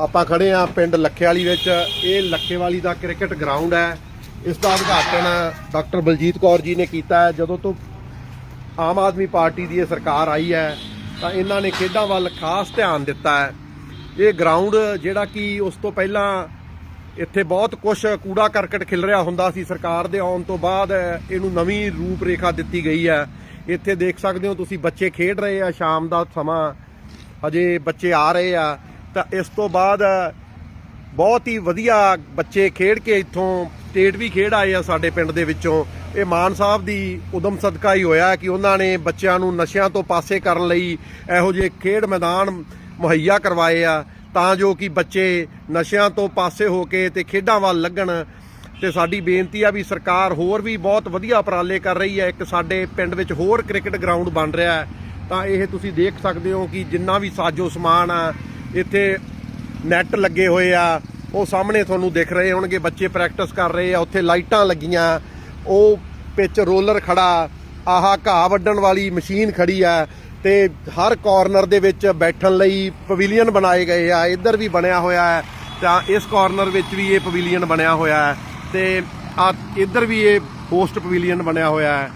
ਆਪਾਂ ਖੜੇ ਆ ਪਿੰਡ ਲੱਖੇਵਾਲੀ ਵਿੱਚ। ਇਹ ਲੱਖੇਵਾਲੀ ਦਾ ਕ੍ਰਿਕਟ ਗਰਾਊਂਡ ਹੈ। ਇਸ ਦਾ ਉਦਘਾਟਨ ਡਾਕਟਰ ਬਲਜੀਤ ਕੌਰ ਜੀ ਨੇ ਕੀਤਾ ਹੈ। ਜਦੋਂ ਤੋਂ ਆਮ ਆਦਮੀ ਪਾਰਟੀ ਦੀ ਇਹ ਸਰਕਾਰ ਆਈ ਹੈ, ਤਾਂ ਇਹਨਾਂ ਨੇ ਖੇਡਾਂ ਵੱਲ ਖਾਸ ਧਿਆਨ ਦਿੱਤਾ ਹੈ। ਇਹ ਗਰਾਊਂਡ ਜਿਹੜਾ ਕਿ ਉਸ ਤੋਂ ਪਹਿਲਾਂ ਇੱਥੇ ਬਹੁਤ ਕੁਝ ਕੂੜਾ ਕਰਕਟ ਖਿਲ ਰਿਹਾ ਹੁੰਦਾ ਸੀ। ਸਰਕਾਰ ਦੇ ਆਉਣ ਤੋਂ ਬਾਅਦ ਇਹਨੂੰ ਨਵੀਂ ਰੂਪ ਰੇਖਾ ਦਿੱਤੀ ਗਈ ਹੈ। ਇੱਥੇ ਦੇਖ ਸਕਦੇ ਹੋ ਤੁਸੀਂ ਬੱਚੇ ਖੇਡ ਰਹੇ ਆ। ਸ਼ਾਮ ਦਾ ਸਮਾਂ ਹਜੇ ਬੱਚੇ ਆ ਰਹੇ ਆ। ਤਾਂ ਇਸ ਤੋਂ ਬਾਅਦ ਬਹੁਤ ਹੀ ਵਧੀਆ ਬੱਚੇ ਖੇਡ ਕੇ ਇੱਥੋਂ ਸਟੇਟ ਵੀ ਖੇਡ ਆਏ ਆ ਸਾਡੇ ਪਿੰਡ ਦੇ ਵਿੱਚੋਂ। ਇਹ ਮਾਨ ਸਾਹਿਬ ਦੀ ਉਦਮ ਸਦਕਾ ਹੀ ਹੋਇਆ ਕਿ ਉਹਨਾਂ ਨੇ ਬੱਚਿਆਂ ਨੂੰ ਨਸ਼ਿਆਂ ਤੋਂ ਪਾਸੇ ਕਰਨ ਲਈ ਇਹੋ ਜਿਹੇ ਖੇਡ ਮੈਦਾਨ ਮੁਹੱਈਆ ਕਰਵਾਏ ਆ ਤਾਂ ਜੋ ਕਿ ਬੱਚੇ ਨਸ਼ਿਆਂ ਤੋਂ ਪਾਸੇ ਹੋ ਕੇ ਤੇ ਖੇਡਾਂ ਵੱਲ ਲੱਗਣ। ਤੇ ਸਾਡੀ ਬੇਨਤੀ ਆ ਵੀ ਸਰਕਾਰ ਹੋਰ ਵੀ ਬਹੁਤ ਵਧੀਆ ਉਪਰਾਲੇ ਕਰ ਰਹੀ ਹੈ। ਇੱਕ ਸਾਡੇ ਪਿੰਡ ਵਿੱਚ ਹੋਰ ਕ੍ਰਿਕਟ ਗਰਾਊਂਡ ਬਣ ਰਿਹਾ ਤਾਂ ਇਹ ਤੁਸੀਂ ਦੇਖ ਸਕਦੇ ਹੋ ਕਿ ਜਿੰਨਾ ਵੀ ਸਾਜੋ ਸਮਾਨ ਆ ਇੱਥੇ ਨੈਟ ਲੱਗੇ ਹੋਏ ਆ। ਉਹ ਸਾਹਮਣੇ ਤੁਹਾਨੂੰ ਦਿਖ ਰਹੇ ਹੋਣਗੇ, ਬੱਚੇ ਪ੍ਰੈਕਟਿਸ ਕਰ ਰਹੇ ਆ। ਉੱਥੇ ਲਾਈਟਾਂ ਲੱਗੀਆਂ। ਉਹ ਪਿੱਚ ਰੋਲਰ ਖੜਾ। ਆਹਾ ਘਾਹ ਵੱਢਣ ਵਾਲੀ ਮਸ਼ੀਨ ਖੜੀ ਆ ਤੇ ਹਰ ਕਾਰਨਰ ਦੇ ਵਿੱਚ ਬੈਠਣ ਲਈ ਪਵੀਲੀਅਨ ਬਣਾਏ ਗਏ ਆ। ਇੱਧਰ ਵੀ ਬਣਿਆ ਹੋਇਆ ਹੈ। ਤਾਂ ਇਸ ਕਾਰਨਰ ਵਿੱਚ ਵੀ ਇਹ ਪਵੀਲੀਅਨ ਬਣਿਆ ਹੋਇਆ ਹੈ। ਤੇ ਆ ਇੱਧਰ ਵੀ ਇਹ ਹੋਸਟ ਪਵੀਲੀਅਨ ਬਣਿਆ ਹੋਇਆ ਹੈ।